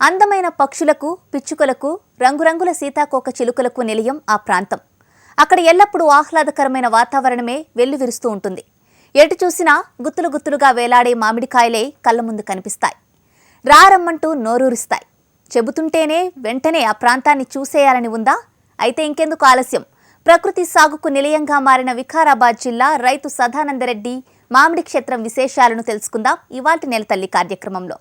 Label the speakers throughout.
Speaker 1: అందమైన పక్షులకు పిచ్చుకలకు రంగురంగుల సీతాకోక చిలుకలకు నిలయం ఆ ప్రాంతం. అక్కడ ఎల్లప్పుడూ ఆహ్లాదకరమైన వాతావరణమే వెల్లువిరుస్తూ ఉంటుంది. ఎటు చూసినా గుత్తులు గుత్తులుగా వేలాడే మామిడికాయలే కళ్ళ ముందు కనిపిస్తాయి. రారమ్మంటూ నోరూరిస్తాయి. చెబుతుంటేనే వెంటనే ఆ ప్రాంతాన్ని చూసేయాలని ఉందా? అయితే ఇంకెందుకు ఆలస్యం? ప్రకృతి సాగుకు నిలయంగా మారిన వికారాబాద్ జిల్లా రైతు సదానందరెడ్డి మామిడి క్షేత్రం విశేషాలను తెలుసుకుందాం. ఇవాటి నెలతల్లి కార్యక్రమంలో.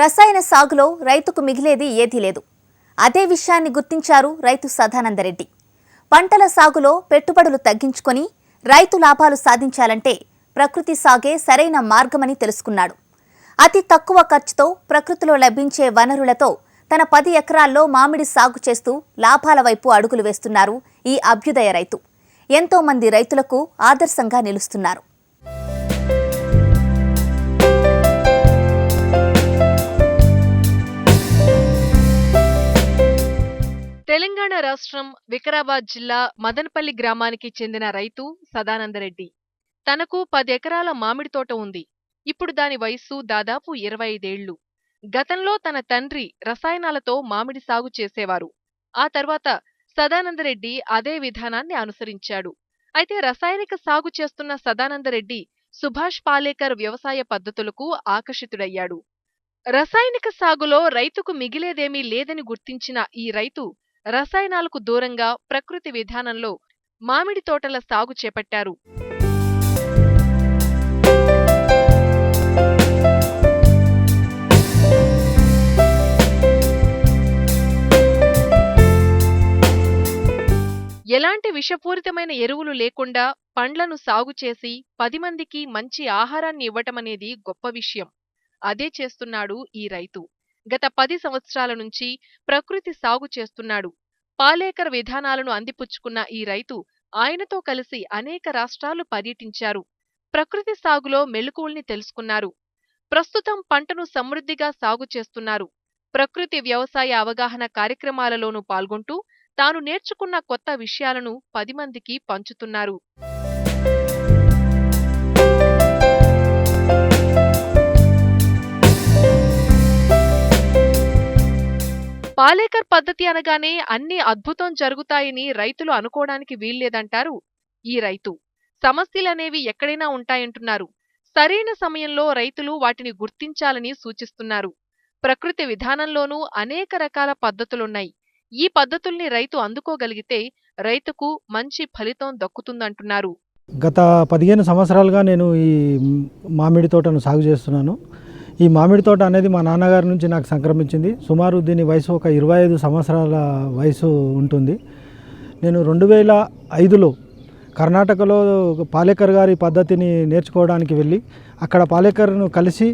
Speaker 1: రసాయన సాగులో రైతుకు మిగిలేది ఏదీ లేదు. అదే విషయాన్ని గుర్తించారు రైతు సదానందరెడ్డి. పంటల సాగులో పెట్టుబడులు తగ్గించుకొని రైతు లాభాలు సాధించాలంటే ప్రకృతి సాగే సరైన మార్గమని తెలుసుకున్నాడు. అతి తక్కువ ఖర్చుతో ప్రకృతిలో లభించే వనరులతో తన పది ఎకరాల్లో మామిడి సాగు చేస్తూ లాభాల వైపు అడుగులు వేస్తున్నారు ఈ అభ్యుదయ రైతు. ఎంతోమంది రైతులకు ఆదర్శంగా నిలుస్తున్నారు.
Speaker 2: తెలంగాణ రాష్ట్రం వికారాబాద్ జిల్లా మదనపల్లి గ్రామానికి చెందిన రైతు సదానందరెడ్డి. తనకు పది ఎకరాల మామిడి తోట ఉంది. ఇప్పుడు దాని వయస్సు దాదాపు ఇరవై ఐదేళ్ళు గతంలో తన తండ్రి రసాయనాలతో మామిడి సాగు చేసేవారు. ఆ తర్వాత సదానందరెడ్డి అదే విధానాన్ని అనుసరించాడు. అయితే రసాయనిక సాగు చేస్తున్న సదానందరెడ్డి సుభాష్ పాలేకర్ వ్యవసాయ పద్ధతులకు ఆకర్షితుడయ్యాడు. రసాయనిక సాగులో రైతుకు మిగిలేదేమీ లేదని గుర్తించిన ఈ రైతు రసాయనాలకు దూరంగా ప్రకృతి విధానంలో మామిడి తోటల సాగు చేపట్టారు. ఎలాంటి విషపూరితమైన ఎరువులు లేకుండా పండ్లను సాగు చేసి పది మందికి మంచి ఆహారాన్ని ఇవ్వటమనేది గొప్ప విషయం. అదే చేస్తున్నాడు ఈ రైతు. గత పది సంవత్సరాల నుంచి ప్రకృతి సాగు చేస్తున్నాడు. పాలేకర్ విధానాలను అందిపుచ్చుకున్న ఈ రైతు ఆయనతో కలిసి అనేక రాష్ట్రాలు పర్యటించారు. ప్రకృతి సాగులో మెలకువల్ని తెలుసుకున్నారు. ప్రస్తుతం పంటను సమృద్ధిగా సాగు చేస్తున్నారు. ప్రకృతి వ్యవసాయ అవగాహన కార్యక్రమాలలోనూ పాల్గొంటూ తాను నేర్చుకున్న కొత్త విషయాలను పది మందికి పంచుతున్నారు. పాలేకర్ పద్ధతి అనగానే అన్ని అద్భుతం జరుగుతాయని రైతులు అనుకోవడానికి వీల్లేదంటారు ఈ రైతు. సమస్యలనేవి ఎక్కడైనా ఉంటాయంటున్నారు. సరైన సమయంలో రైతులు వాటిని గుర్తించాలని సూచిస్తున్నారు. ప్రకృతి విధానంలోనూ అనేక రకాల పద్ధతులున్నాయి. ఈ పద్ధతుల్ని రైతు అందుకోగలిగితే రైతుకు మంచి ఫలితం దక్కుతుందంటున్నారు.
Speaker 3: గత పదిహేను సంవత్సరాలుగా నేను ఈ మామిడి తోటను సాగు చేస్తున్నాను. ఈ మామిడి తోట అనేది మా నాన్నగారి నుంచి నాకు సంక్రమించింది. సుమారు దీని వయసు ఒక ఇరవై ఐదు సంవత్సరాల వయసు ఉంటుంది. నేను రెండు వేల ఐదులో కర్ణాటకలో పాలేకర్ గారి పద్ధతిని నేర్చుకోవడానికి వెళ్ళి అక్కడ పాలేకర్ను కలిసి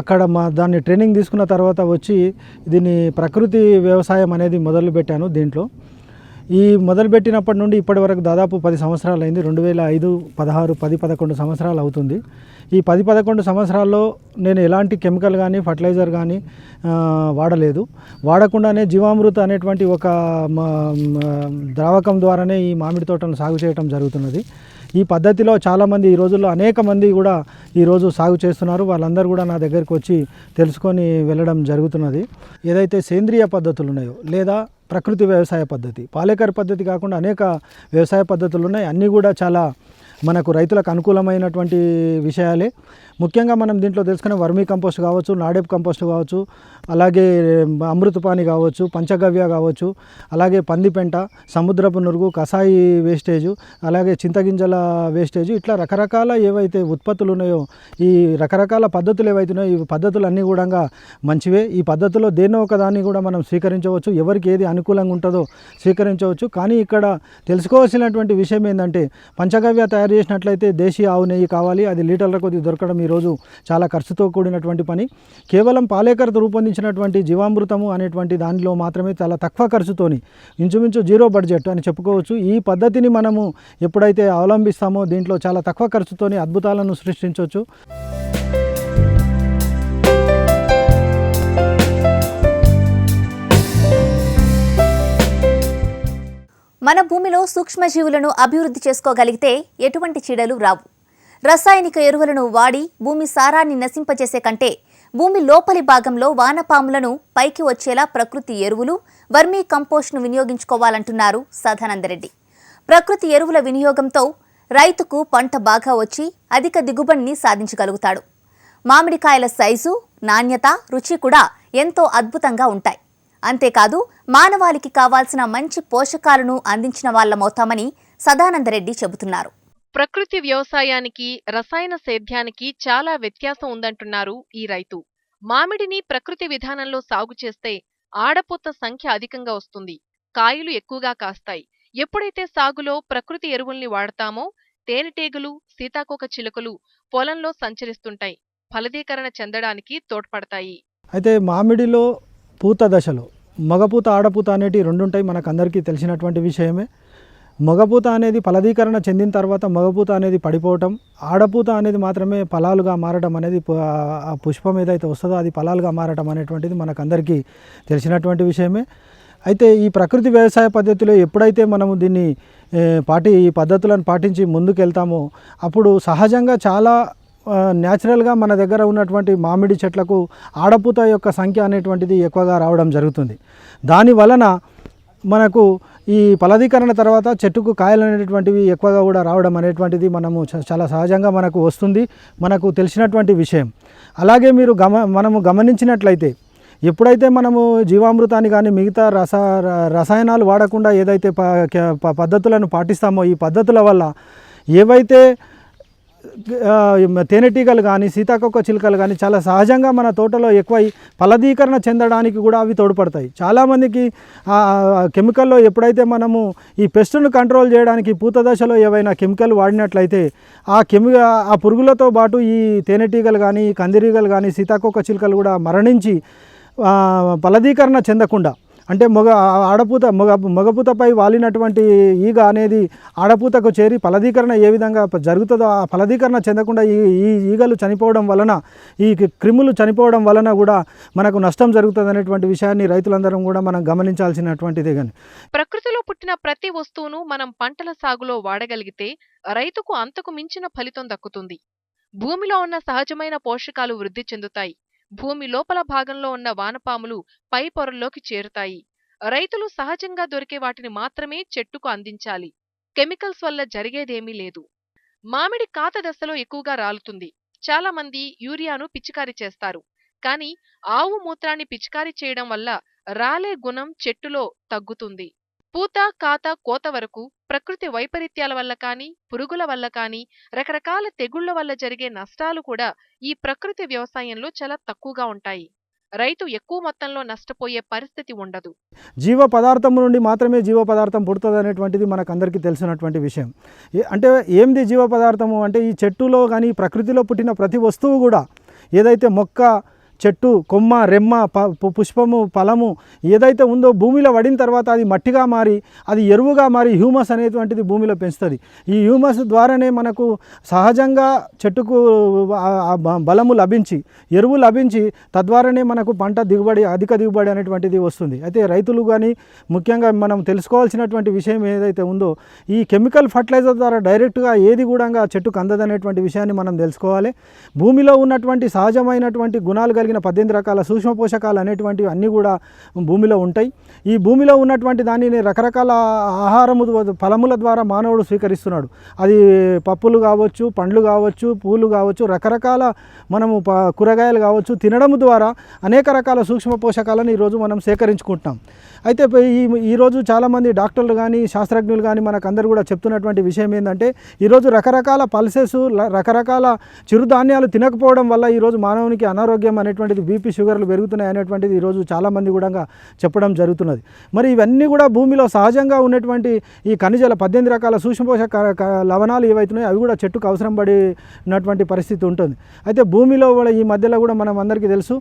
Speaker 3: అక్కడ మా దాన్ని ట్రైనింగ్ తీసుకున్న తర్వాత వచ్చి దీన్ని ప్రకృతి వ్యవసాయం అనేది మొదలుపెట్టాను దీంట్లో. ఈ మొదలుపెట్టినప్పటి నుండి ఇప్పటి వరకు దాదాపు పది సంవత్సరాలు అయింది రెండు వేల ఐదు పదహారు పది పదకొండు సంవత్సరాలు అవుతుంది. ఈ పది పదకొండు సంవత్సరాల్లో నేను ఎలాంటి కెమికల్ కానీ ఫర్టిలైజర్ కానీ వాడలేదు. వాడకుండానే జీవామృత అనేటువంటి ఒక ద్రావకం ద్వారానే ఈ మామిడి తోటను సాగు చేయటం జరుగుతున్నది. ఈ పద్ధతిలో చాలామంది ఈ రోజుల్లో అనేక మంది కూడా ఈరోజు సాగు చేస్తున్నారు. వాళ్ళందరూ కూడా నా దగ్గరికి వచ్చి తెలుసుకొని వెళ్ళడం జరుగుతున్నది. ఏదైతే సేంద్రియ పద్ధతులు ఉన్నాయో లేదా ప్రకృతి వ్యవసాయ పద్ధతి. పాలేకర్ పద్ధతి కాకుండా అనేక వ్యవసాయ పద్ధతులు ఉన్నాయి అన్నీ కూడా చాలా మనకు రైతులకు అనుకూలమైనటువంటి విషయాలే. ముఖ్యంగా మనం దీంట్లో తెలుసుకునే వర్మీ కంపోస్ట్ కావచ్చు నాడెప్ కంపోస్ట్ కావచ్చు అలాగే అమృతపాణి కావచ్చు పంచగవ్య కావచ్చు అలాగే పందిపెంట సముద్రపు నురుగు కషాయి వేస్టేజు అలాగే చింతగింజల వేస్టేజు ఇట్లా రకరకాల ఏవైతే ఉత్పత్తులు ఉన్నాయో ఈ రకరకాల పద్ధతులు ఏవైతున్నాయో ఈ పద్ధతులు అన్నీ కూడా మంచివే. ఈ పద్ధతిలో దేన్నో ఒక దాన్ని కూడా మనం స్వీకరించవచ్చు ఎవరికి ఏది అనుకూలంగా ఉంటుందో స్వీకరించవచ్చు. కానీ ఇక్కడ తెలుసుకోవాల్సినటువంటి విషయం ఏంటంటే పంచగవ్య తయారు చేసినట్లయితే దేశీయ ఆవు నెయ్యి కావాలి అది లీటర్ల కొద్ది దొరకడం ఈరోజు చాలా ఖర్చుతో కూడినటువంటి పని. కేవలం పాలేకర్ రూపొందించినటువంటి జీవామృతము అనేటువంటి దానిలో మాత్రమే చాలా తక్కువ ఖర్చుతోని ఇంచుమించు జీరో బడ్జెట్ అని చెప్పుకోవచ్చు. ఈ పద్ధతిని మనము ఎప్పుడైతే అవలంబిస్తామో దీంట్లో చాలా తక్కువ ఖర్చుతోని అద్భుతాలను సృష్టించవచ్చు.
Speaker 1: మన భూమిలో సూక్ష్మజీవులను అభివృద్ధి చేసుకోగలిగితే ఎటువంటి చీడలు రావు. రసాయనిక ఎరువులను వాడి భూమి సారాన్ని నశింపజేసే కంటే భూమి లోపలి భాగంలో వానపాములను పైకి వచ్చేలా ప్రకృతి ఎరువులు వర్మీ కంపోస్ట్ను వినియోగించుకోవాలంటున్నారు సదానందరెడ్డి. ప్రకృతి ఎరువుల వినియోగంతో రైతుకు పంట బాగా వచ్చి అధిక దిగుబడిని సాధించగలుగుతాడు. మామిడికాయల సైజు నాణ్యత రుచి కూడా ఎంతో అద్భుతంగా ఉంటాయి. అంతేకాదు మానవాళికి కావాల్సిన మంచి పోషకాలను అందించిన వాళ్ళమవుతామని సదానందరెడ్డి చెబుతున్నారు.
Speaker 2: ప్రకృతి వ్యవసాయానికి రసాయన సేద్యానికి చాలా వ్యత్యాసం ఉందంటున్నారు ఈ రైతు. మామిడిని ప్రకృతి విధానంలో సాగు చేస్తే ఆడపూత సంఖ్య అధికంగా వస్తుంది. కాయలు ఎక్కువగా కాస్తాయి. ఎప్పుడైతే సాగులో ప్రకృతి ఎరువుల్ని వాడతామో తేనెటీగలు సీతాకోక చిలుకలు పొలంలో సంచరిస్తుంటాయి. ఫలదీకరణ చెందడానికి తోడ్పడతాయి.
Speaker 3: అయితే మామిడిలో పూత దశలో మగపూత ఆడపూత అనేటివి రెండు ఉంటాయి మనకు అందరికీ తెలిసినటువంటి విషయమే. మగపూత అనేది ఫలదీకరణ చెందిన తర్వాత మగపూత అనేది పడిపోవటం ఆడపూత అనేది మాత్రమే ఫలాలుగా మారడం అనేది ఆ పుష్పం ఏదైతే వస్తుందో అది ఫలాలుగా మారటం అనేటువంటిది మనకు అందరికీ తెలిసినటువంటి విషయమే. అయితే ఈ ప్రకృతి వ్యవసాయ పద్ధతిలో ఎప్పుడైతే మనము దీన్ని పాటి ఈ పద్ధతులను పాటించి ముందుకెళ్తామో అప్పుడు సహజంగా చాలా న్యాచురల్గా మన దగ్గర ఉన్నటువంటి మామిడి చెట్లకు ఆడపూత యొక్క సంఖ్య అనేటువంటిది ఎక్కువగా రావడం జరుగుతుంది. దాని వలన మనకు ఈ ఫలదీకరణ తర్వాత చెట్టుకు కాయలు అనేటువంటివి ఎక్కువగా కూడా రావడం అనేటువంటిది మనము చ- చాలా సహజంగా మనకు వస్తుంది మనకు తెలిసినటువంటి విషయం. అలాగే మీరు గమ మనము గమనించినట్లయితే ఎప్పుడైతే మనము జీవామృతాన్ని కానీ మిగతా రస ర- రసాయనాలు వాడకుండా ఏదైతే ప పద్ధతులను పాటిస్తామో ఈ పద్ధతుల వల్ల ఏవైతే తేనెటీగలు కానీ సీతాకొక్క చిలుకలు కానీ చాలా సహజంగా మన తోటలో ఎక్కువ ఫలదీకరణ చెందడానికి కూడా అవి తోడ్పడతాయి. చాలామందికి కెమికల్లో ఎప్పుడైతే మనము ఈ పెస్ట్ను కంట్రోల్ చేయడానికి పూత దశలో ఏవైనా కెమికల్ వాడినట్లయితే ఆ కెమి ఆ పురుగులతో పాటు ఈ తేనెటీగలు కానీ కందిరీగలు కానీ సీతాకొక్క చిలుకలు కూడా మరణించి ఫలదీకరణ చెందకుండా అంటే మగ ఆడపూత మగ మగపూతపై వాలినటువంటి ఈగ అనేది ఆడపూతకు చేరి ఫలదీకరణ ఏ విధంగా జరుగుతుందో ఆ ఫలదీకరణ చెందకుండా ఈ ఈ ఈగలు చనిపోవడం వలన ఈ క్రిములు చనిపోవడం వలన కూడా మనకు నష్టం జరుగుతుంది అనేటువంటి విషయాన్ని రైతులందరం కూడా మనం గమనించాల్సినటువంటిదే కానీ
Speaker 2: ప్రకృతిలో పుట్టిన ప్రతి వస్తువును మనం పంటల సాగులో వాడగలిగితే రైతుకు అంతకు మించిన ఫలితం దక్కుతుంది. భూమిలో ఉన్న సహజమైన పోషకాలు వృద్ధి చెందుతాయి. భూమి లోపల భాగంలో ఉన్న వానపాములు పై పొరల్లోకి చేరుతాయి. రైతులు సహజంగా దొరికే వాటిని మాత్రమే చెట్టుకు అందించాలి. కెమికల్స్ వల్ల జరిగేదేమీ లేదు. మామిడి కాత దశలో ఎక్కువగా రాలుతుంది. చాలా మంది యూరియాను పిచికారీ చేస్తారు. కానీ ఆవు మూత్రాన్ని పిచికారీ చేయడం వల్ల రాలే గుణం చెట్టులో తగ్గుతుంది. పూత కాత కోత వరకు ప్రకృతి వైపరీత్యాల వల్ల కానీ పురుగుల వల్ల కానీ రకరకాల తెగుళ్ళ వల్ల జరిగే నష్టాలు కూడా ఈ ప్రకృతి వ్యవసాయంలో చాలా తక్కువగా ఉంటాయి. రైతు ఎక్కువ మొత్తంలో నష్టపోయే పరిస్థితి ఉండదు.
Speaker 3: జీవ పదార్థం నుండి మాత్రమే జీవ పదార్థం పుడుతుంది అనేటువంటిది మనకు అందరికీ తెలిసినటువంటి విషయం. అంటే ఏంది జీవ పదార్థము? అంటే ఈ చెట్టులో కానీ ప్రకృతిలో పుట్టిన ప్రతి వస్తువు కూడా ఏదైతే మొక్క చెట్టు కొమ్మ రెమ్మ ప పు- పుష్పము ఫలము ఏదైతే ఉందో భూమిలో పడిన తర్వాత అది మట్టిగా మారి అది ఎరువుగా మారి హ్యూమస్ అనేటువంటిది భూమిలో పెంచుతుంది. ఈ హ్యూమస్ ద్వారానే మనకు సహజంగా చెట్టుకు ఆ- బ- బలము లభించి ఎరువు లభించి తద్వారానే మనకు పంట దిగుబడి అధిక దిగుబడి అనేటువంటిది వస్తుంది. అయితే రైతులు కానీ ముఖ్యంగా మనం తెలుసుకోవాల్సినటువంటి విషయం ఏదైతే ఉందో ఈ కెమికల్ ఫర్టిలైజర్ ద్వారా డైరెక్ట్గా ఏది కూడా చెట్టుకు అందదనేటువంటి విషయాన్ని మనం తెలుసుకోవాలి. భూమిలో ఉన్నటువంటి సహజమైనటువంటి గుణాలు కలిగిన పద్దెనిమిది రకాల సూక్ష్మ పోషకాలు అనేటువంటివి అన్నీ కూడా భూమిలో ఉంటాయి. ఈ భూమిలో ఉన్నటువంటి దానిని రకరకాల ఆహారము ఫలముల ద్వారా మానవుడు స్వీకరిస్తున్నాడు. అది పప్పులు కావచ్చు పండ్లు కావచ్చు పూలు కావచ్చు రకరకాల మనము ప కూరగాయలు కావచ్చు తినడం ద్వారా అనేక రకాల సూక్ష్మ పోషకాలను ఈరోజు మనం సేకరించుకుంటున్నాం. అయితే ఈ ఈరోజు చాలామంది డాక్టర్లు కానీ శాస్త్రజ్ఞులు కానీ మనకు అందరూ కూడా చెప్తున్నటువంటి విషయం ఏంటంటే ఈరోజు రకరకాల పల్సెస్ రకరకాల చిరుధాన్యాలు తినకపోవడం వల్ల ఈరోజు మానవునికి అనారోగ్యం అనేటువంటిది బీపీ షుగర్లు పెరుగుతున్నాయి అనేటువంటిది ఈరోజు చాలామంది కూడా చెప్పడం జరుగుతున్నది. మరి ఇవన్నీ కూడా భూమిలో సహజంగా ఉన్నటువంటి ఈ ఖనిజాల పద్దెనిమిది రకాల సూక్ష్మపోషక లవణాలు ఏవైతున్నాయో అవి కూడా చెట్టుకు అవసరం పడినటువంటి పరిస్థితి ఉంటుంది. అయితే భూమిలో కూడా ఈ మధ్యలో కూడా మనం అందరికీ తెలుసు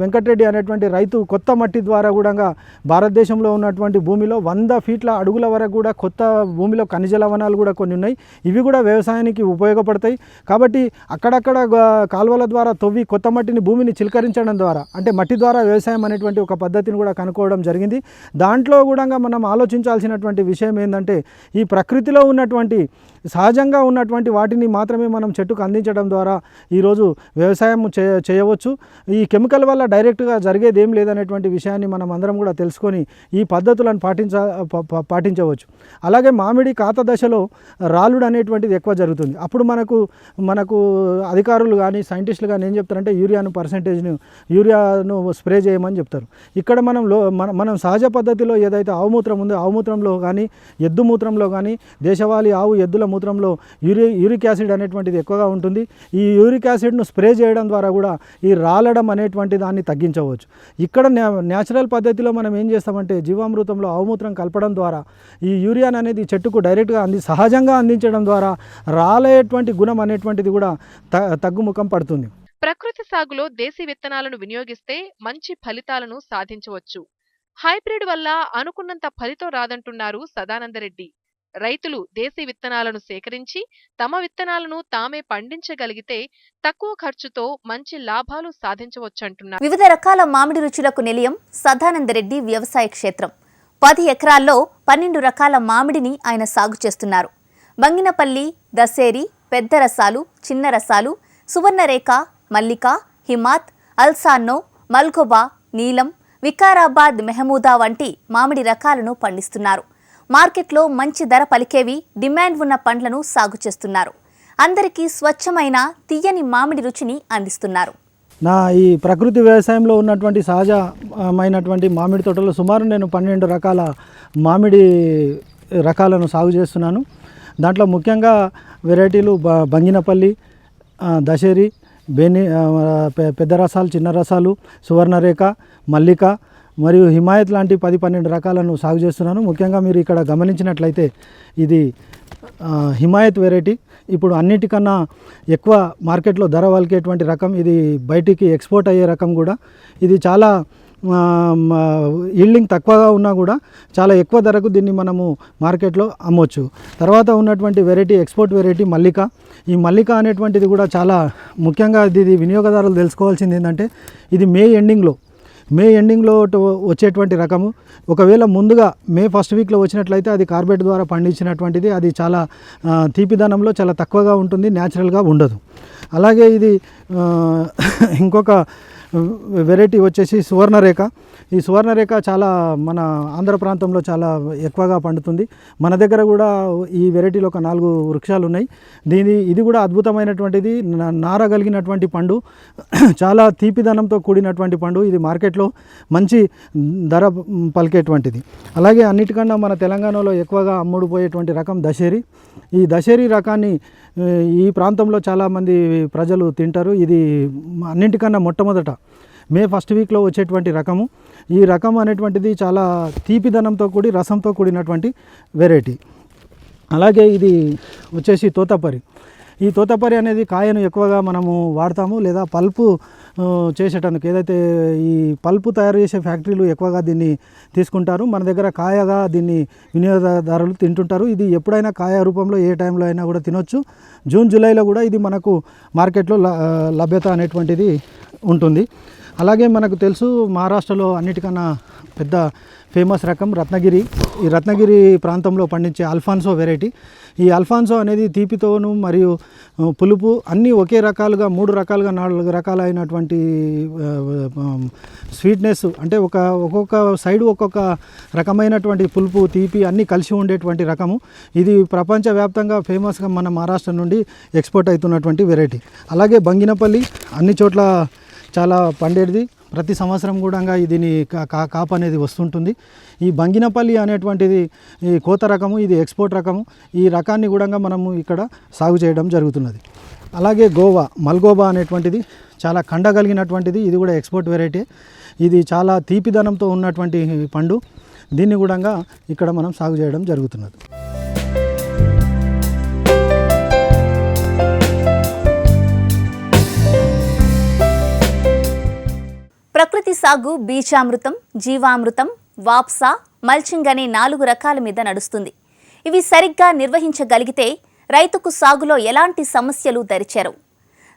Speaker 3: వెంకటరెడ్డి అనేటువంటి రైతు కొత్త మట్టి ద్వారా కూడా భారతదేశంలో ఉన్నటువంటి భూమిలో వంద ఫీట్ల అడుగుల వరకు కూడా కొత్త భూమిలో ఖనిజ లవణాలు కూడా కొన్ని ఉన్నాయి. ఇవి కూడా వ్యవసాయానికి ఉపయోగపడతాయి. కాబట్టి అక్కడక్కడ కాలువల ద్వారా తవ్వి కొత్త మట్టి వాటిని భూమిని చిలకరించడం ద్వారా అంటే మట్టి ద్వారా వ్యవసాయం అనేటువంటి ఒక పద్ధతిని కూడా కనుక్కోవడం జరిగింది. దాంట్లో కూడా మనం ఆలోచించాల్సినటువంటి విషయం ఏంటంటే ఈ ప్రకృతిలో ఉన్నటువంటి సహజంగా ఉన్నటువంటి వాటిని మాత్రమే మనం చెట్టుకు అందించడం ద్వారా ఈరోజు వ్యవసాయం చే చేయవచ్చు. ఈ కెమికల్ వల్ల డైరెక్ట్గా జరిగేది ఏం లేదనేటువంటి విషయాన్ని మనం అందరం కూడా తెలుసుకొని ఈ పద్ధతులను పాటించ ప- పాటించవచ్చు. అలాగే మామిడి కాత దశలో రాలుడు అనేటువంటిది ఎక్కువ జరుగుతుంది. అప్పుడు మనకు మనకు అధికారులు కానీ సైంటిస్టులు కానీ ఏం చెప్తారంటే యూరియాను పర్సంటేజ్ను యూరియాను స్ప్రే చేయమని చెప్తారు. ఇక్కడ మనం లో మన మనం సహజ పద్ధతిలో ఏదైతే ఆవుమూత్రం ఉందో ఆవుమూత్రంలో కానీ ఎద్దు మూత్రంలో కానీ దేశవాళీ ఆవు ఎద్దుల మూత్రంలో యూరి యూరిక్ యాసిడ్ అనేటువంటిది ఎక్కువగా ఉంటుంది. ఈ యూరిక్ యాసిడ్ను స్ప్రే చేయడం ద్వారా కూడా ఈ రాలడం అనేటువంటి దాన్ని తగ్గించవచ్చు. ఇక్కడ న్యాచురల్ పద్ధతిలో మనం ఏం చేస్తామంటే జీవామృతంలో ఆవుమూత్రం కలపడం ద్వారా ఈ యూరియాన్ అనేది చెట్టుకు డైరెక్ట్గా అంది సహజంగా అందించడం ద్వారా రాలేటువంటి గుణం అనేటువంటిది కూడా త తగ్గుముఖం పడుతుంది.
Speaker 2: ప్రకృతి సాగులో దేశీ విత్తనాలను వినియోగిస్తే మంచి ఫలితాలను సాధించవచ్చు. హైబ్రిడ్ వల్ల అనుకున్నంత ఫలితం రాదంటున్నారు సదానందరెడ్డి. రైతులు దేశీ విత్తనాలను సేకరించి తమ విత్తనాలను తామే పండించగలిగితే తక్కువ ఖర్చుతో మంచి లాభాలు సాధించవచ్చంటున్నారు.
Speaker 1: వివిధ రకాల మామిడి రుచులకు నిలయం సదానందరెడ్డి వ్యవసాయ క్షేత్రం. పది ఎకరాల్లో పన్నెండు రకాల మామిడిని ఆయన సాగు చేస్తున్నారు. బంగినపల్లి దసేరి పెద్ద రసాలు చిన్న రసాలు సువర్ణరేఖ మల్లిక హిమాత్ అల్సాన్నో మల్గోబా నీలం వికారాబాద్ మెహమూదా వంటి మామిడి రకాలను పండిస్తున్నారు. మార్కెట్లో మంచి ధర పలికేవి డిమాండ్ ఉన్న పండ్లను సాగు చేస్తున్నారు. అందరికీ స్వచ్ఛమైన తీయని మామిడి రుచిని అందిస్తున్నారు.
Speaker 3: నా ఈ ప్రకృతి వ్యవసాయంలో ఉన్నటువంటి సహజమైనటువంటి మామిడి తోటలో సుమారు నేను పన్నెండు రకాల మామిడి రకాలను సాగు చేస్తున్నాను. దాంట్లో ముఖ్యంగా వెరైటీలు బ బంగినపల్లి దశేరి బేని పెద్ద రసాలు చిన్న రసాలు సువర్ణరేఖ మల్లిక మరియు హిమాయత్ లాంటి పది పన్నెండు రకాలను సాగు చేస్తున్నాను. ముఖ్యంగా మీరు ఇక్కడ గమనించినట్లయితే ఇది హిమాయత్ వెరైటీ. ఇప్పుడు అన్నిటికన్నా ఎక్కువ మార్కెట్లో ధర వలికేటువంటి రకం ఇది బయటికి ఎక్స్పోర్ట్ అయ్యే రకం కూడా. ఇది చాలా ఈల్డింగ్ తక్కువగా ఉన్నా కూడా చాలా ఎక్కువ ధరకు దీన్ని మనము మార్కెట్లో అమ్మొచ్చు. తర్వాత ఉన్నటువంటి వెరైటీ ఎక్స్పోర్ట్ వెరైటీ మల్లిక. ఈ మల్లిక అనేటువంటిది కూడా చాలా ముఖ్యంగా ఇది వినియోగదారులు తెలుసుకోవాల్సింది ఏంటంటే ఇది మే ఎండింగ్లో. మే ఎండింగ్లో టు- వచ్చేటువంటి రకము. ఒకవేళ ముందుగా మే ఫస్ట్ వీక్లో వచ్చినట్లయితే అది కార్బెట్ ద్వారా పండించినటువంటిది అది చాలా తీపిదనంలో చాలా తక్కువగా ఉంటుంది న్యాచురల్గా ఉండదు. అలాగే ఇది ఇంకొక వెరైటీ వచ్చేసి సువర్ణరేఖ. ఈ సువర్ణరేఖ చాలా మన ఆంధ్ర ప్రాంతంలో చాలా ఎక్కువగా పండుతుంది. మన దగ్గర కూడా ఈ వెరైటీలో ఒక నాలుగు వృక్షాలు ఉన్నాయి. దీని ఇది కూడా అద్భుతమైనటువంటిది. నార కలిగినటువంటి పండు చాలా తీపిదనంతో కూడినటువంటి పండు. ఇది మార్కెట్లో మంచి ధర పలికేటువంటిది. అలాగే అన్నిటికన్నా మన తెలంగాణలో ఎక్కువగా అమ్ముడుపోయేటువంటి రకం దశేరి. ఈ దశేరి రకాన్ని ఈ ప్రాంతంలో చాలామంది ప్రజలు తింటారు. ఇది అన్నింటికన్నా మొట్టమొదట మే ఫస్ట్ వీక్లో వచ్చేటువంటి రకము. ఈ రకం అనేటువంటిది చాలా తీపిదనంతో కూడి రసంతో కూడినటువంటి వెరైటీ అలాగే ఇది వచ్చేసి తోతపరి. ఈ తోతపరి అనేది కాయను ఎక్కువగా మనము వాడతాము లేదా పల్పు చేసేటందుకు. ఏదైతే ఈ పల్పు తయారు చేసే ఫ్యాక్టరీలు ఎక్కువగా దీన్ని తీసుకుంటారు. మన దగ్గర కాయగా దీన్ని వినియోగదారులు తింటుంటారు. ఇది ఎప్పుడైనా కాయ రూపంలో ఏ టైంలో అయినా కూడా తినొచ్చు. జూన్ జూలైలో కూడా ఇది మనకు మార్కెట్లో ల- లభ్యత అనేటువంటిది ఉంటుంది. అలాగే మనకు తెలుసు మహారాష్ట్రలో అన్నిటికన్నా పెద్ద ఫేమస్ రకం రత్నగిరి. ఈ రత్నగిరి ప్రాంతంలో పండించే అల్ఫాన్సో వెరైటీ. ఈ అల్ఫాన్సో అనేది తీపితోను మరియు పులుపు అన్నీ ఒకే రకాలుగా మూడు రకాలుగా నాలుగు రకాలైనటువంటి స్వీట్నెస్ అంటే ఒక ఒక్కొక్క సైడ్ ఒక్కొక్క రకమైనటువంటి పులుపు తీపి అన్నీ కలిసి ఉండేటువంటి రకము. ఇది ప్రపంచవ్యాప్తంగా ఫేమస్గా మన మహారాష్ట్ర నుండి ఎక్స్పోర్ట్ అవుతున్నటువంటి వెరైటీ. అలాగే బంగినపల్లి అన్ని చోట్ల చాలా పండేది. ప్రతి సంవత్సరం కూడా దీని కా- కా- కాపు అనేది వస్తుంటుంది. ఈ బంగినపల్లి అనేటువంటిది ఈ కోత రకము ఇది ఎక్స్పోర్ట్ రకము. ఈ రకాన్ని కూడా మనము ఇక్కడ సాగు చేయడం జరుగుతున్నది. అలాగే గోవా మల్గోబా అనేటువంటిది చాలా కండగలిగినటువంటిది. ఇది కూడా ఎక్స్పోర్ట్ వెరైటీ. ఇది చాలా తీపిదనంతో ఉన్నటువంటి పండు. దీన్ని కూడా ఇక్కడ మనం సాగు చేయడం జరుగుతున్నది.
Speaker 1: ప్రకృతి సాగు బీజామృతం జీవామృతం వాప్సా మల్చింగ్ అనే నాలుగు రకాల మీద నడుస్తుంది. ఇవి సరిగ్గా నిర్వహించగలిగితే రైతుకు సాగులో ఎలాంటి సమస్యలు దరిచేరవు.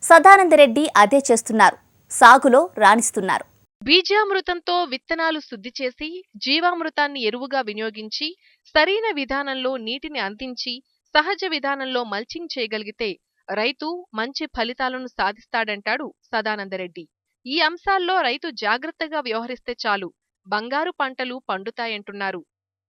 Speaker 1: సదానందరెడ్డి అదే చేస్తున్నారు. సాగులో రాణిస్తున్నారు.
Speaker 2: బీజామృతంతో విత్తనాలు శుద్ధి చేసి జీవామృతాన్ని ఎరువుగా వినియోగించి సరైన విధానంలో నీటిని అందించి సహజ విధానంలో మల్చింగ్ చేయగలిగితే రైతు మంచి ఫలితాలను సాధిస్తాడంటాడు సదానందరెడ్డి ఈ అంశాల్లో రైతు జాగ్రత్తగా వ్యవహరిస్తే చాలు. బంగారు పంటలు పండుతాయంటున్నారు.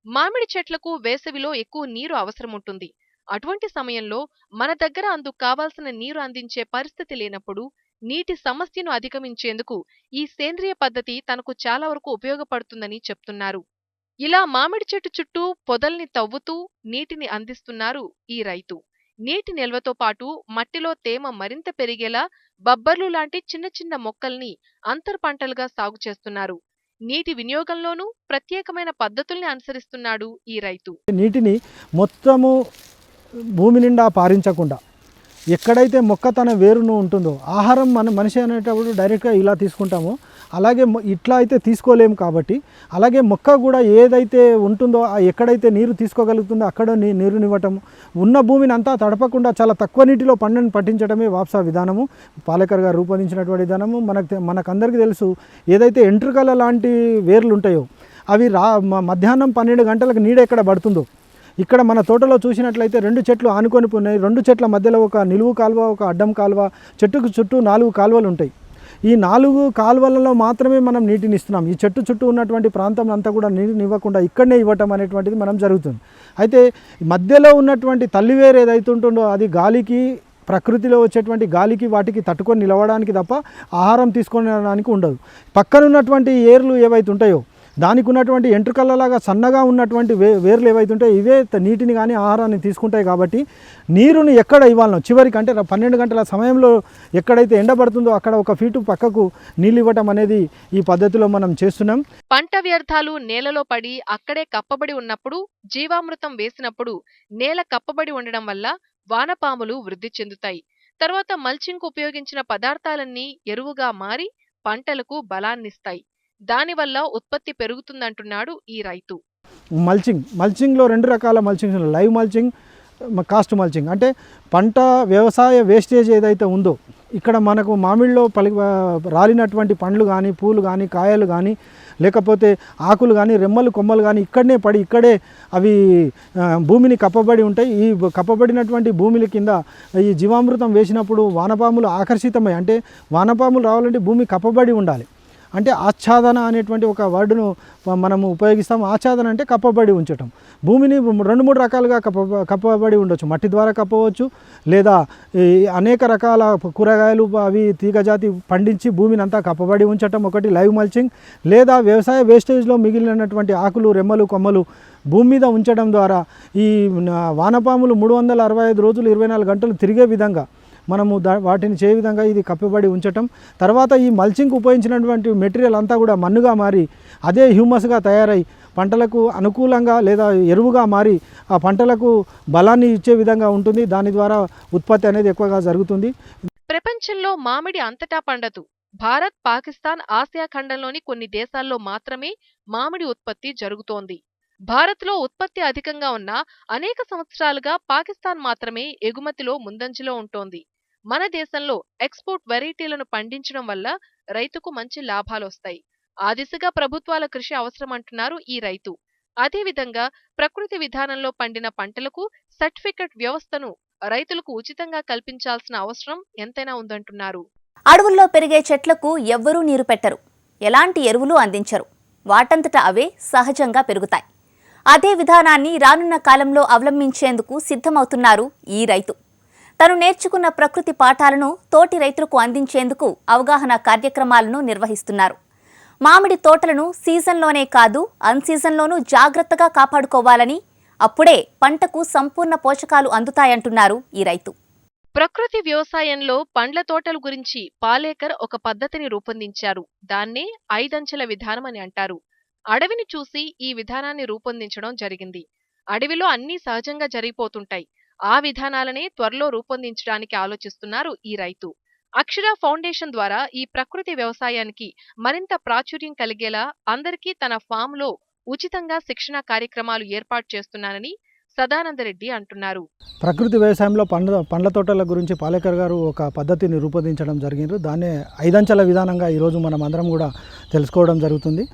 Speaker 2: మామిడి చెట్లకు వేసవిలో ఎక్కువ నీరు అవసరముంటుంది. అటువంటి సమయంలో మన దగ్గర అందుకు కావాల్సిన నీరు అందించే పరిస్థితి లేనప్పుడు నీటి సమస్యను అధిగమించేందుకు ఈ సేంద్రియ పద్ధతి తనకు చాలా వరకు ఉపయోగపడుతుందని చెప్తున్నారు. ఇలా మామిడి చెట్టు చుట్టూ పొదల్ని తవ్వుతూ నీటిని అందిస్తున్నారు ఈ రైతు. నీటి నిల్వతో పాటు మట్టిలో తేమ మరింత పెరిగేలా బబ్బర్లు లాంటి చిన్న చిన్న మొక్కల్ని అంతర్ పంటలుగా సాగు చేస్తున్నారు. నీటి వినియోగంలోనూ ప్రత్యేకమైన పద్ధతుల్ని అనుసరిస్తున్నాడు ఈ రైతు.
Speaker 3: నీటిని మొత్తము భూమి నిండా పారించకుండా ఎక్కడైతే మొక్క తన వేరును ఉంటుందో ఆహారం మన మనిషి అనేటప్పుడు డైరెక్ట్గా ఇలా తీసుకుంటామో. అలాగే ఇట్లా అయితే తీసుకోలేము కాబట్టి అలాగే మొక్క కూడా ఏదైతే ఉంటుందో ఆ ఎక్కడైతే నీరు తీసుకోగలుగుతుందో అక్కడ నీ నీరునివ్వటం ఉన్న భూమిని అంతా తడపకుండా చాలా తక్కువ నీటిలో పంటను పట్టించడమే వాప్సా విధానము. పాలేకర్ గారు రూపొందించినటువంటి విధానము. మనకు మనకందరికీ తెలుసు ఏదైతే ఎంట్రుకల లాంటి వేర్లు ఉంటాయో అవి రా మధ్యాహ్నం పన్నెండు గంటలకు నీడ ఎక్కడ పడుతుందో ఇక్కడ మన తోటలో చూసినట్లయితే రెండు చెట్లు ఆనుకొని పోయినాయి రెండు చెట్ల మధ్యలో ఒక నిలువు కాలువ ఒక అడ్డం కాలువ చెట్టుకు చుట్టూ నాలుగు కాలువలు ఉంటాయి. ఈ నాలుగు కాలువలలో మాత్రమే మనం నీటిని ఇస్తున్నాం. ఈ చెట్టు చుట్టూ ఉన్నటువంటి ప్రాంతం అంతా కూడా నీటిని ఇవ్వకుండా ఇక్కడనే ఇవ్వటం అనేటువంటిది మనం జరుగుతుంది. అయితే మధ్యలో ఉన్నటువంటి తల్లివేరు ఏదైతే ఉంటుందో అది గాలికి ప్రకృతిలో వచ్చేటువంటి గాలికి వాటికి తట్టుకొని నిలవడానికి తప్ప ఆహారం తీసుకొని ఉండదు. పక్కన ఉన్నటువంటి ఏర్లు ఏవైతే ఉంటాయో దానికి ఉన్నటువంటి ఎంట్రుకల్లలాగా సన్నగా ఉన్నటువంటి వే వేర్లు ఏవైతే ఉంటాయో ఇవే నీటిని కానీ ఆహారాన్ని తీసుకుంటాయి కాబట్టి నీరుని ఎక్కడ ఇవ్వాలనో చివరికి అంటే పన్నెండు గంటల సమయంలో ఎక్కడైతే ఎండబడుతుందో అక్కడ ఒక ఫీటు పక్కకు నీళ్ళు ఇవ్వటం అనేది ఈ పద్ధతిలో మనం చేస్తున్నాం.
Speaker 2: పంట వ్యర్థాలు నేలలో పడి అక్కడే కప్పబడి ఉన్నప్పుడు జీవామృతం వేసినప్పుడు నేల కప్పబడి ఉండడం వల్ల వానపాములు వృద్ధి చెందుతాయి. తర్వాత మల్చింగ్ ఉపయోగించిన పదార్థాలన్నీ ఎరువుగా మారి పంటలకు బలాన్నిస్తాయి. దానివల్ల ఉత్పత్తి పెరుగుతుందంటున్నాడు ఈ రైతు.
Speaker 3: మల్చింగ్ మల్చింగ్లో రెండు రకాల మల్చింగ్స్ ఉన్నాయి. Live mulching cost mulching. అంటే పంట వ్యవసాయ వేస్టేజ్ ఏదైతే ఉందో ఇక్కడ మనకు మామిడిలో పలి రాలినటువంటి పండ్లు కానీ పూలు కానీ కాయలు కానీ లేకపోతే ఆకులు కానీ రెమ్మలు కొమ్మలు కానీ ఇక్కడనే పడి ఇక్కడే అవి భూమిని కప్పబడి ఉంటాయి. ఈ కప్పబడినటువంటి భూమిల కింద ఈ జీవామృతం వేసినప్పుడు వానపాములు ఆకర్షితమై అంటే వానపాములు రావాలంటే భూమి కప్పబడి ఉండాలి. అంటే ఆచ్ఛాదన అనేటువంటి ఒక వర్డ్ను మనము ఉపయోగిస్తాం ఆచ్ఛాదన అంటే కప్పబడి ఉంచటం. భూమిని రెండు మూడు రకాలుగా కప్ప కప్పబడి ఉండొచ్చు. మట్టి ద్వారా కప్పవచ్చు లేదా ఈ అనేక రకాల కూరగాయలు అవి తీగజాతి పండించి భూమిని అంతా కప్పబడి ఉంచటం ఒకటి లైవ్ మల్చింగ్ లేదా వ్యవసాయ వేస్టేజ్లో మిగిలినటువంటి ఆకులు రెమ్మలు కొమ్మలు భూమి మీద ఉంచడం ద్వారా ఈ వానపాములు మూడు వందల అరవై ఐదు రోజులు ఇరవై నాలుగు గంటలు తిరిగే విధంగా మనము దా వాటిని చే విధంగా ఇది కప్పబడి ఉంచటం. తర్వాత ఈ మల్చింగ్ ఉపయోగించినటువంటి మెటీరియల్ అంతా కూడా మన్నుగా మారి అదే హ్యూమస్గా తయారై పంటలకు అనుకూలంగా లేదా ఎరువుగా మారి ఆ పంటలకు బలాన్ని ఇచ్చే విధంగా ఉంటుంది. దాని ద్వారా ఉత్పత్తి అనేది ఎక్కువగా జరుగుతుంది.
Speaker 2: ప్రపంచంలో మామిడి అంతటా పండదు. భారత్ పాకిస్తాన్ ఆసియా ఖండంలోని కొన్ని దేశాల్లో మాత్రమే మామిడి ఉత్పత్తి జరుగుతోంది. భారత్లో ఉత్పత్తి అధికంగా ఉన్న అనేక సంవత్సరాలుగా పాకిస్తాన్ మాత్రమే ఎగుమతిలో ముందంజలో ఉంటోంది. మన దేశంలో ఎక్స్పోర్ట్ వెరైటీలను పండించడం వల్ల రైతుకు మంచి లాభాలొస్తాయి. ఆ దిశగా ప్రభుత్వాల కృషి అవసరం అంటున్నారు ఈ రైతు. అదేవిధంగా ప్రకృతి విధానంలో పండిన పంటలకు సర్టిఫికెట్ వ్యవస్థను రైతులకు ఉచితంగా కల్పించాల్సిన అవసరం ఎంతైనా ఉందంటున్నారు.
Speaker 1: అడవుల్లో పెరిగే చెట్లకు ఎవ్వరూ నీరు పెట్టరు. ఎలాంటి ఎరువులు అందించరు. వాటంతట అవే సహజంగా పెరుగుతాయి. అదే విధానాన్ని రానున్న కాలంలో అవలంబించేందుకు సిద్ధమవుతున్నారు ఈ రైతు. తను నేర్చుకున్న ప్రకృతి పాఠాలను తోటి రైతులకు అందించేందుకు అవగాహన కార్యక్రమాలను నిర్వహిస్తున్నారు. మామిడి తోటలను సీజన్లోనే కాదు అన్ సీజన్లోనూ జాగ్రత్తగా కాపాడుకోవాలని అప్పుడే పంటకు సంపూర్ణ పోషకాలు అందుతాయంటున్నారు ఈ రైతు.
Speaker 2: ప్రకృతి వ్యవసాయంలో పండ్ల తోటల గురించి పాలేకర్ ఒక పద్ధతిని రూపొందించారు. దాన్నే ఐదంచెల విధానం అని అంటారు. అడవిని చూసి ఈ విధానాన్ని రూపొందించడం జరిగింది. అడవిలో అన్నీ సహజంగా జరిగిపోతుంటాయి. ఆ విధానాలనే త్వరలో రూపొందించడానికి ఆలోచిస్తున్నారు ఈ రైతు. అక్షర ఫౌండేషన్ ద్వారా ఈ ప్రకృతి వ్యవసాయానికి మరింత ప్రాచుర్యం కలిగేలా అందరికీ తన ఫామ్లో ఉచితంగా శిక్షణ కార్యక్రమాలు ఏర్పాటు చేస్తున్నానని సదానందరెడ్డి అంటున్నారు.
Speaker 3: ప్రకృతి వ్యవసాయంలో పండ్ల పండ్ల తోటల గురించి పాలేకర్ గారు ఒక పద్ధతిని రూపొందించడం జరిగింది దాన్ని ఐదంచెల విధానంగా ఈరోజు మనం అందరం కూడా తెలుసుకోవడం జరుగుతుంది.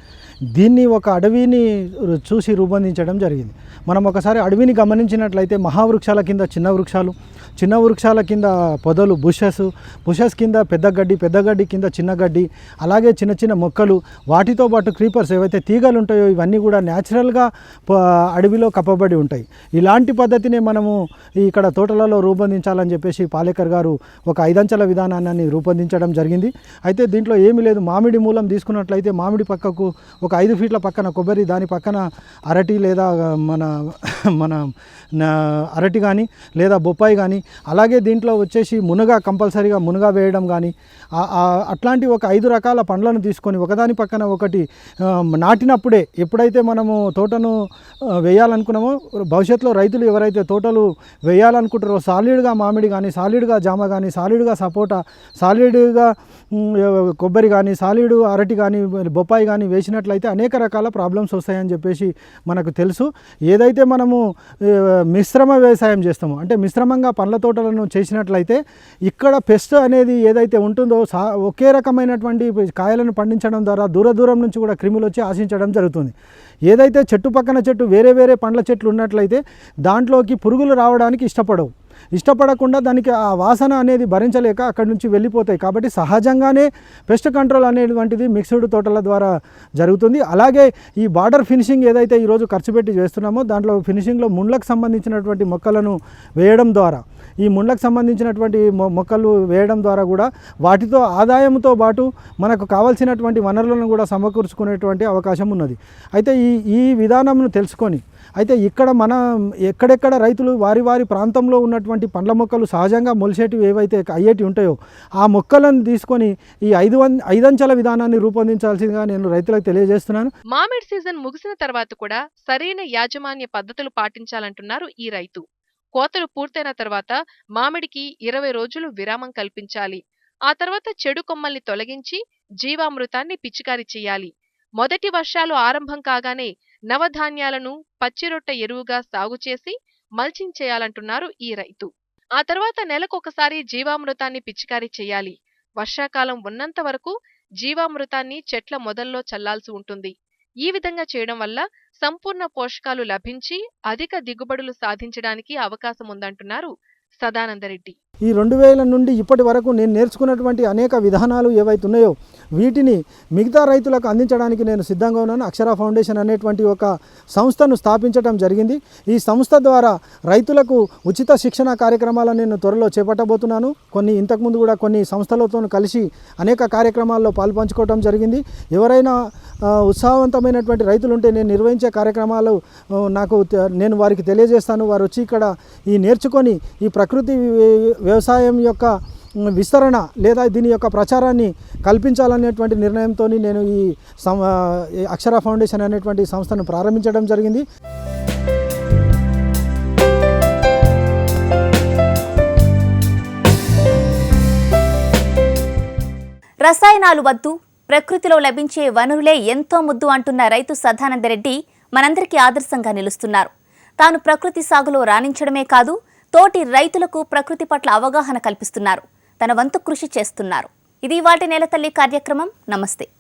Speaker 3: దీన్ని ఒక అడవిని చూసి రూపొందించడం జరిగింది. మనం ఒకసారి అడవిని గమనించినట్లయితే మహావృక్షాల కింద చిన్న వృక్షాలు చిన్న వృక్షాల కింద పొదలు బుషెస్ బుషెస్ కింద పెద్ద గడ్డి పెద్ద గడ్డి కింద చిన్న గడ్డి అలాగే చిన్న చిన్న మొక్కలు వాటితో పాటు క్రీపర్స్ ఏవైతే తీగలు ఉంటాయో ఇవన్నీ కూడా న్యాచురల్గా ప- అడవిలో కప్పబడి ఉంటాయి. ఇలాంటి పద్ధతిని మనము ఇక్కడ తోటలలో రూపొందించాలని చెప్పేసి పాలేకర్ గారు ఒక ఐదంచెల విధానాన్ని రూపొందించడం జరిగింది. అయితే దీంట్లో ఏమీ లేదు. మామిడి మూలం తీసుకున్నట్లయితే మామిడి పక్కకు ఒక ఒక ఐదు ఫీట్ల పక్కన కొబ్బరి దాని పక్కన అరటి లేదా మన మన నా- అరటి కానీ లేదా బొప్పాయి కానీ అలాగే దీంట్లో వచ్చేసి మునగ కంపల్సరీగా మునగ వేయడం కానీ అట్లాంటి ఒక ఐదు రకాల పండ్లను తీసుకొని ఒకదాని పక్కన ఒకటి నాటినప్పుడే ఎప్పుడైతే మనము తోటను వేయాలనుకున్నామో భవిష్యత్తులో రైతులు ఎవరైతే తోటలు వేయాలనుకుంటారో సాలిడ్గా మామిడి కానీ సాలిడ్గా జామ కానీ సాలిడ్గా సపోటా సాలిడ్గా కొబ్బరి కానీ సాలిడ్ అరటి కానీ బొప్పాయి కానీ వేసినట్లయితే అయితే అనేక రకాల ప్రాబ్లమ్స్ వస్తాయని చెప్పేసి మనకు తెలుసు. ఏదైతే మనము మిశ్రమ వ్యవసాయం చేస్తామో అంటే మిశ్రమంగా పండ్ల తోటలను చేసినట్లయితే ఇక్కడ పెస్ట్ అనేది ఏదైతే ఉంటుందో సా ఒకే రకమైనటువంటి కాయలను పండించడం ద్వారా దూర దూరం నుంచి కూడా క్రిములు వచ్చి ఆశించడం జరుగుతుంది. ఏదైతే చెట్టు పక్కన చెట్టు వేరే వేరే పండ్ల చెట్లు ఉన్నట్లయితే దాంట్లోకి పురుగులు రావడానికి ఇష్టపడవు. ఇష్టపడకుండా దానికి ఆ వాసన అనేది భరించలేక అక్కడి నుంచి వెళ్ళిపోతాయి. కాబట్టి సహజంగానే పెస్ట్ కంట్రోల్ అనేటువంటిది మిక్స్డ్ తోటల ద్వారా జరుగుతుంది. అలాగే ఈ బార్డర్ ఫినిషింగ్ ఏదైతే ఈరోజు ఖర్చు పెట్టి చేస్తున్నామో దాంట్లో ఫినిషింగ్లో ముండ్లకు సంబంధించినటువంటి మొక్కలను వేయడం ద్వారా ఈ ముండ్లకు సంబంధించినటువంటి మొ- మొక్కలు వేయడం ద్వారా కూడా వాటితో ఆదాయంతో పాటు మనకు కావాల్సినటువంటి వనరులను కూడా సమకూర్చుకునేటువంటి అవకాశం ఉన్నది. అయితే ఈ ఈ విధానంను తెలుసుకొని అయితే ఇక్కడ మన ఎక్కడెక్కడ రైతులు వారి వారి ప్రాంతంలో ఉన్నటువంటి పండ్ల మొక్కలు సహజంగా మొలిసేటివి ఏవైతే అయ్యేటివి ఉంటాయో ఆ మొక్కలను తీసుకొని ఈ ఐదు ఐదంచెల విధానాన్ని రూపొందించాల్సిందిగా నేను రైతులకు తెలియజేస్తున్నాను.
Speaker 2: మామిడి సీజన్ ముగిసిన తర్వాత కూడా సరైన యాజమాన్య పద్ధతులు పాటించాలంటున్నారు ఈ రైతు. కోతలు పూర్తయిన తర్వాత మామిడికి ఇరవై రోజులు విరామం కల్పించాలి. ఆ తర్వాత చెడు కొమ్మల్ని తొలగించి జీవామృతాన్ని పిచికారీ చేయాలి. మొదటి వర్షాలు ఆరంభం కాగానే నవధాన్యాలను పచ్చిరొట్ట ఎరువుగా సాగు చేసి మల్చింగ్ చేయాలంటున్నారు ఈ రైతు. ఆ తర్వాత నెలకొకసారి జీవామృతాన్ని పిచికారీ చేయాలి. వర్షాకాలం ఉన్నంత వరకు జీవామృతాన్ని చెట్ల మొదల్లో చల్లాల్సి ఉంటుంది. ఈ విధంగా చేయడం వల్ల సంపూర్ణ పోషకాలు లభించి అధిక దిగుబడులు సాధించడానికి అవకాశం ఉందంటున్నారు సదానందరెడ్డి
Speaker 3: ఈ రెండు వేల నుండి ఇప్పటి వరకు నేను నేర్చుకున్నటువంటి అనేక విధానాలు ఏవైతే ఉన్నాయో వీటిని మిగతా రైతులకు అందించడానికి నేను సిద్ధంగా ఉన్నాను. అక్షర ఫౌండేషన్ అనేటువంటి ఒక సంస్థను స్థాపించడం జరిగింది. ఈ సంస్థ ద్వారా రైతులకు ఉచిత శిక్షణ కార్యక్రమాలను నేను త్వరలో చేపట్టబోతున్నాను. కొన్ని ఇంతకుముందు కూడా కొన్ని సంస్థలతో కలిసి అనేక కార్యక్రమాల్లో పాల్పంచుకోవడం జరిగింది. ఎవరైనా ఉత్సాహవంతమైనటువంటి రైతులు ఉంటే నేను నిర్వహించే కార్యక్రమాలు నాకు నేను వారికి తెలియజేస్తాను. వారు వచ్చి ఇక్కడ ఈ నేర్చుకొని ఈ ప్రకృతి వ్యవసాయం యొక్క విస్తరణ లేదా దీని యొక్క ప్రచారాన్ని కల్పించాలనేటువంటి నిర్ణయంతో నేను ఈ సం ఈ అక్షర ఫౌండేషన్ అనేటువంటి సంస్థను ప్రారంభించడం జరిగింది.
Speaker 1: రసాయనాలు వద్దు ప్రకృతిలో లభించే వనరులే ఎంతో ముద్దు అంటున్న రైతు సదానందరెడ్డి మనందరికీ ఆదర్శంగా నిలుస్తున్నారు. తాను ప్రకృతి సాగులో రాణించడమే కాదు తోటి రైతులకు ప్రకృతి పట్ల అవగాహన కల్పిస్తున్నారు. తన వంతు కృషి చేస్తున్నారు. ఇది వాటి నేల తల్లి కార్యక్రమం. నమస్తే.